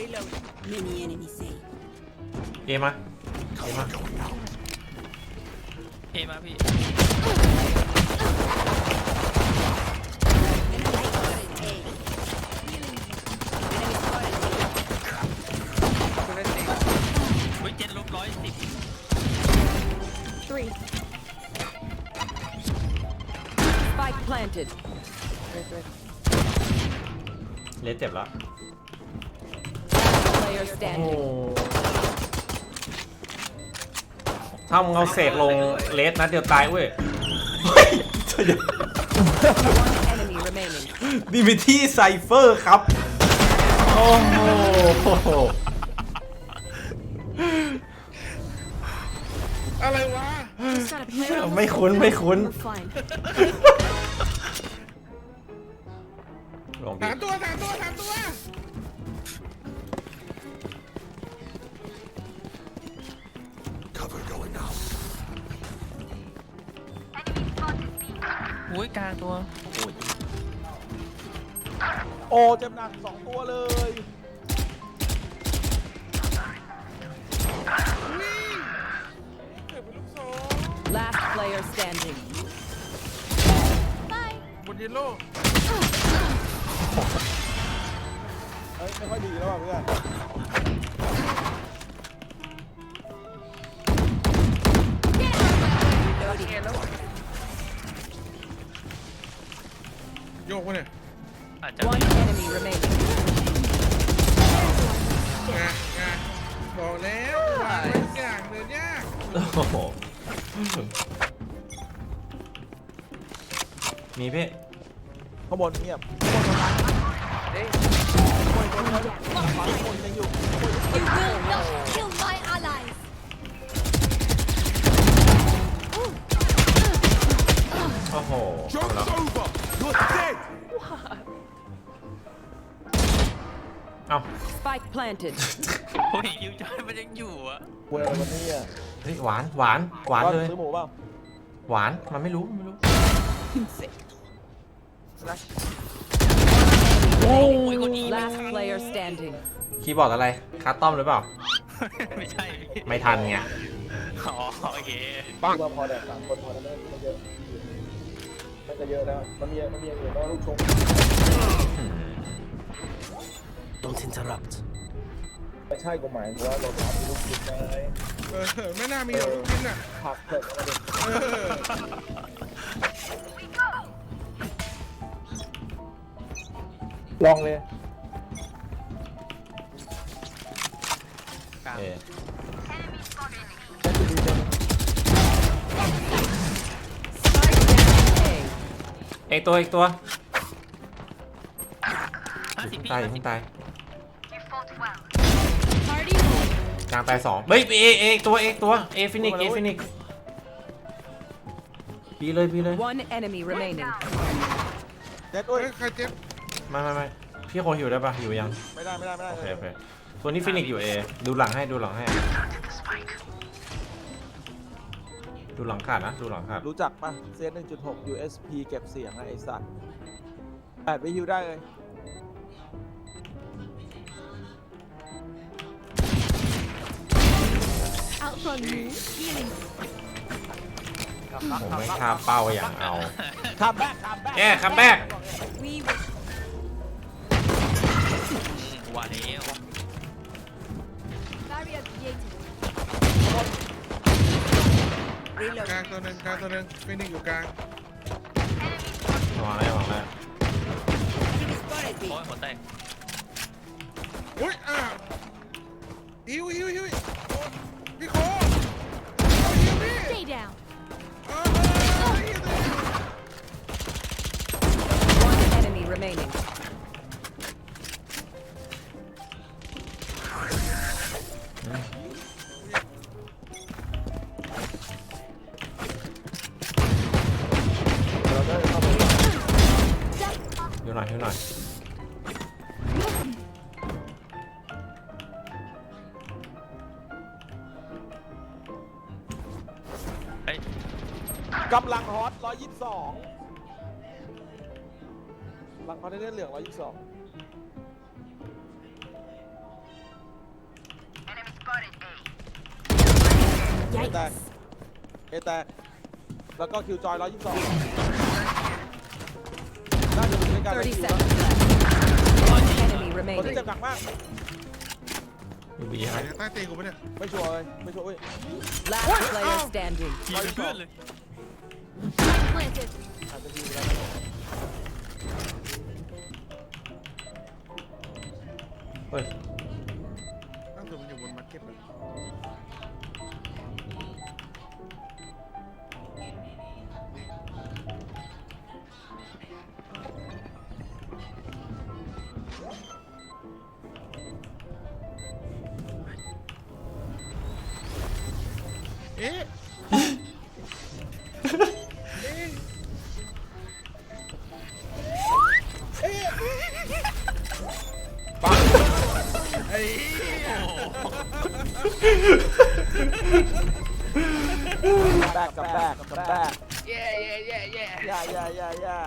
Many enemies say. เอมาเอมาเอมาพี่ Enemy spotted A. Enemy spotted A. คุณเล่นเองเฮ้ยเจ็ดลบร้อยสิบ Three. Spike planted. เล่นเล่นเลสเจ็บแล้ว Player โอ้ standing. ถ้ามึงเอาเศษลงเลสนะเดียวตายเว้ยเฮ้ย One enemy remaining. นี่เป็นที่ไซเฟอร์ครับ โอ้โห อะไรวะ Just gotta play around ไม่คุ้น ไม่คุ้น We're fine. โอ้เจ็บหนักสองตัวเลยเกิดเป็นลูกโซ่ Last player standing. บนเยลโล่เฮ้ยไม่ค่อยดีแล้วอะเพื่อนโยกวะเนี่ย อาจจะ One enemy remaining. งาไงบอกแล้ววางไว้ทุกอย่างเลยเนี่ยโอ้โหมีพี่ข้างบนเงียบข้างบนทำงานเฮ้ยข้างบนคนเดียวขวาข้างบนยังอยู่ข้างบน planted. โอ้ยยิวจอยมันยังอยู่อะเวลวันนี้อะเฮ้ยหวานหวานหวานเลยซื้อหมูเปล่าหวานมันไม่รู้มันไม่รู้โอ้ยคนอี Last player standing. คีย์บอร์ดอะไรคาสตอมหรือเปล่า ไม่ใช่พี่ไม่ทันไงอ๋อโอเคปังว่าพอแดกสามคนพอแล้วไม่เยอะมันจะเยอะแล้วมันมีมันมีอย่างอื่นแล้วลูกชง Don't interrupt. ไม่ใช่กูหมายถึงว่าเราทำลูกชิ้นไงเออไม่น่ามีหรอกลูกชิ้นอะผักเถอะมาเด็กเออลองเลยกลางเออ A. เอกตัวเอกตัวห้าสิบพี่ตายอห้าย่าสิเพิ่บงตาย กลางตายสองเฮ้ยเอเอกตัวเอกตัวเอฟินิกเอฟินิกบีเลยบีเลย One enemy remaining. เด็ดเฮ้ด้วยยใครเจ็บไม่ไม่ไม่พี่โคหิวได้ปะหิวยัง ไม่ได้ไม่ได้ไม่ได้โอเคโอเคตัวนี้ฟินิกอยู่เอดูหลังให้ดูหลังให้ ดูหลังขาดนะดูหลังขาดรู้จักป่ะเซน1.6 USP เก็บเสียงอะไอสัตว์แปดวิฮิวได้เลย outrun me. Healing. ผมไม่ฆ่าเป้าอย่างเอา คัมแบ็กคัมแบ็กแย่คัมแบ็ก We will ว่าแล้ว barrier created. Reload. กลางตัวหนึ่งกลางตัวหนึ่งฟินิกอยู่กลางวางแล้ววางแล้ว Enemy spotted โอ้ me. ยหัวแตกอุ้ยอ้าวหิวหิวหิว Stay down. อ้ยกำลังฮอต122กำลังฮอตได้เลือดเหลือง122เอแตก Yikes. เอแตาแล้วก็คิวจอย122น่าจะเป็นการ30คิวแล้ว seconds คนที่จะหนักมาก อยู่บีไหนให้เนี่ยใต้เตียงกูปะเนี่ยไม่ชัวร์เลยไม่ชัวร์เว้ย Last player standing. ทีเป็นเพื่อนเลย Planted. อาจจะดีแล้วเฮ้ย เอ๊ะเอ๊ะเอ๊ะไอ้เหี้ยแบกกับแบกกับแบกเย่เย่เย่เย่ย่าย่าย่าย่า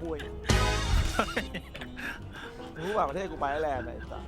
ห่วยรู้ป่ะประเทศกูไปแล้วแหละไอ้สัส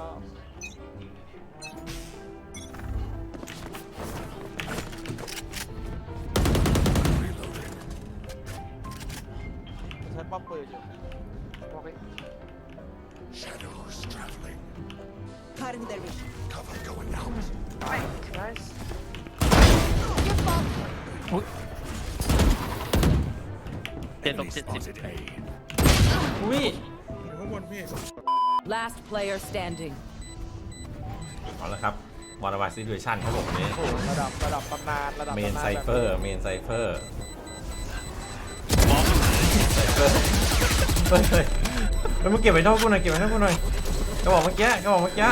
เอออย่างชอบใช้ป้อมปืนอยู่ Cutting their vision. เจ็ดลบเจ็ดสิบอุ้ย อยู่ข้างบนพี่ Last player standing. เอาละครับวอร์วายซิทูเอชั่นครับผมวันนี้ โอ้โหระดับระดับตำนานระดับเมนตำาไซแบบเฟอร์เมนไซเฟอร์ไซเฟอร์เฮ้ยเฮ้ยแล้วมึงเก็บไว้เท่ากูหน่อยเก็บไว้เท่ากูหน่อยก็บอกเมื่อกี้ก็บอกเมื่อกี้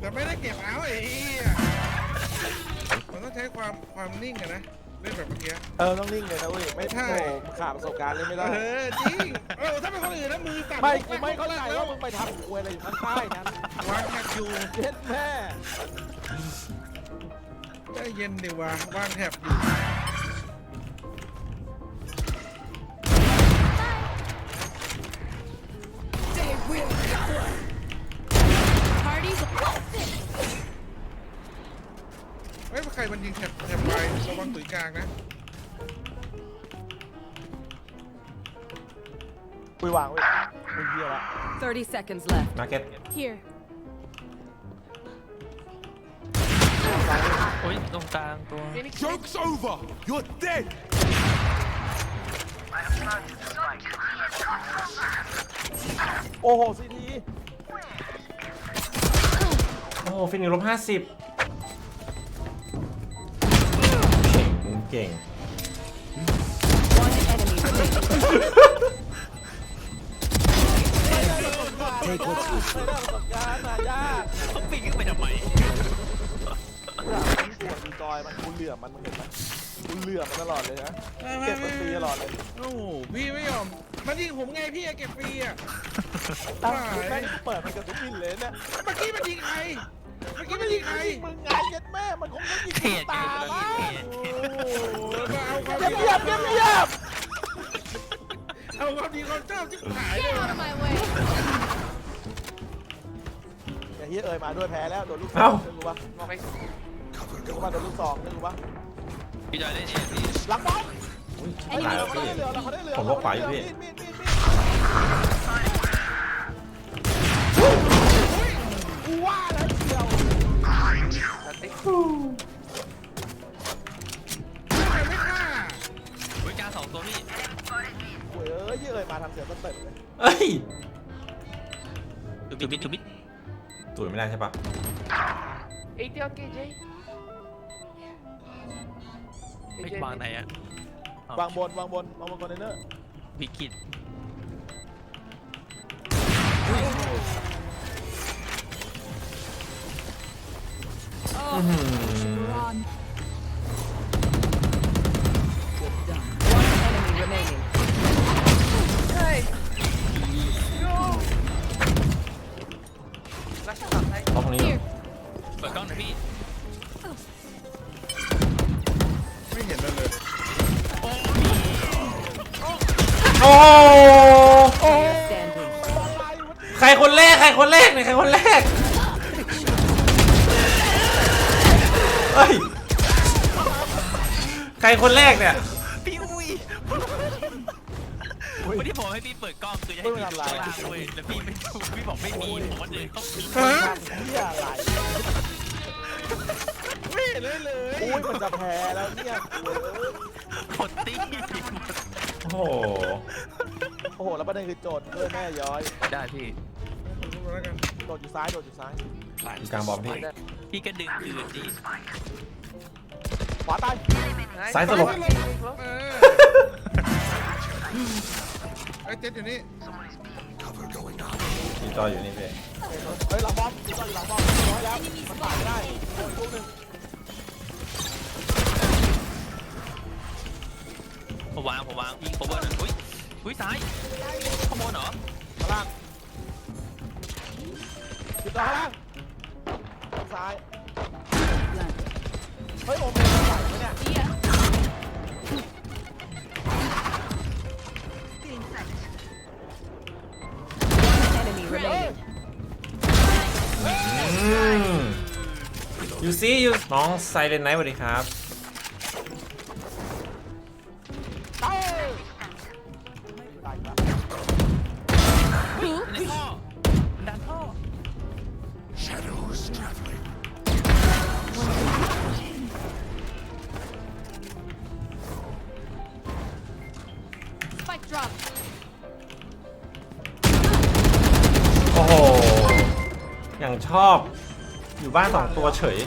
แต่ไม่ได้เก็บเอาไอ้เหี้ยมันต้องใช้ความความนิ่งอะนะ เล่นแบบเมื่อกี้ เออต้องนิ่งเลยนะเว้ยไม่ใช่ โอ้โหมึงขาดประสบการณ์เลยไม่ได้ เออจริงเออถ้าเป็นคนอื่นนะมือสั่นไม่กูไม่เข้าใจว่ามึงไปทำควยอะไรอยู่ข้างใต้นั้นวางแคปอยู่เย็ดแม่ ใจเย็นดีวะวางแคปอยู่ กลางนะคุยวางเว้ยมึงเหี้ยละ30 seconds left. มาร์เก็ต Here. โอ้ยตรงกลางตัว Joke's over! You're dead! โอ้โหซีทีโอ้โหฟินิกลบห้าสิบ เก่ง One enemy remaining. Take what's yours. ไม่ได้ประสบการณ์มายากเขาปีนขึ้นไปทำไมกูด่ามันปวดกูจอยมันกูเหลื่อมมันมึงเห็นไหมกูเหลื่อมมันตลอดเลยนะเก็บมันฟรีตลอดเลยโอ้โหพี่ไม่ยอม มันยิงผมไงพี่อะเก็บฟรีอะตั้งแต่แม่งกูเปิดมันกับทุกมินเลยเนี่ยเมื่อกี้มันยิงใคร เมื่อกี้ไม่มันยิยิงงใครมึงไงเย็ดแม่มันคงไม่ยิงเขียดตาเขียดบ้าเขียดโอ้โหมาเอาความเงียบเงียบเงียบเงียบเอาความดีความชอบที่หายเลย Get out of my way. อย่าเฮียเอ่ยมาด้วยแพ้แล้วโดนลูกสอเอ้างรู้ปะรู้ปะโดนลูกสองรู้ปะพี่จอยเล่นเองพี่หลังบอลอุ้ยไอ้ตายเหี้ยแล้วเขาพี่ได้เหลือเขาได้เหลือผมลบขวาอยู่พี่มีดมีดมีดมีดกูว่า ทำเสียงสเต็ปเลยเอ้ยจุบิดจุบิดตุ๋ยไม่ได้ใช่ปะไม่วางไหนอะวางบนวางบนวางบนคอนเทนเนอร์บิกินอื้อหือ โอ้ Player standing. รคนแรก ใครคนแรกเนี่ยใครคนแรกเฮ้ย ใครคนแรกเนี่ย พี่อุ้ยวันที่ผมให้พี่เปิดกล้องคือจะให้พี่ดูข้างล่างด้ยแล้วพี่ไม่ดูพี่บอกไม่มีผมก็เดินเข้าไปฮะเหี้ยอะไรไม่เห็นเลยเลยอุ้ยมันจะแพ้แล้วเนี่ยหมดตี้ โอ้โหโอ้โห แล้วประเด็นคือโจทย์ด้วยแม่ย้อย ได้พี่แล้วกันโดดอยู่ซ้าย โดดอยู่ซ้ายอยู่กลางบอมพี่พี่ก็ดึงคืนดิขวาตายซ้ายสลบเออไอ้เจ็ดอยู่นี่มีจออยู่นี่พี่เฮ้ยหลังบอมอยู่หลังบอมน้อยแล้วมันผ่านไม่ได้โอ้ยลูกหนึง ผมวางผมวางพี่ cover นะอุ้ยอุ้ยซ้ายขโมยเหรอข้างล่างอยู่ตรงข้างล่างซ้าย เฮ้ยโอเมนไหวไหมเนี่ย One enemy remaining. ยูซี่ยูน้องไซเลนไนท์สวัสดีครับ ชอบ อยู่บ้านสองตัวเฉย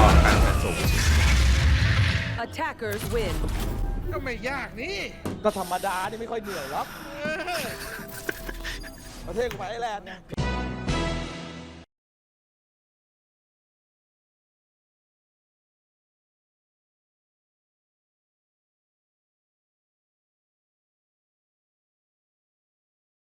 ต่อทางแผนสูง Attackers win. ก็ไม่ยากนี่ก็ธรรมดานี่ไม่ค่อยเหนื่อยหรอกเออประเทศกูไปไอแลนด์ไง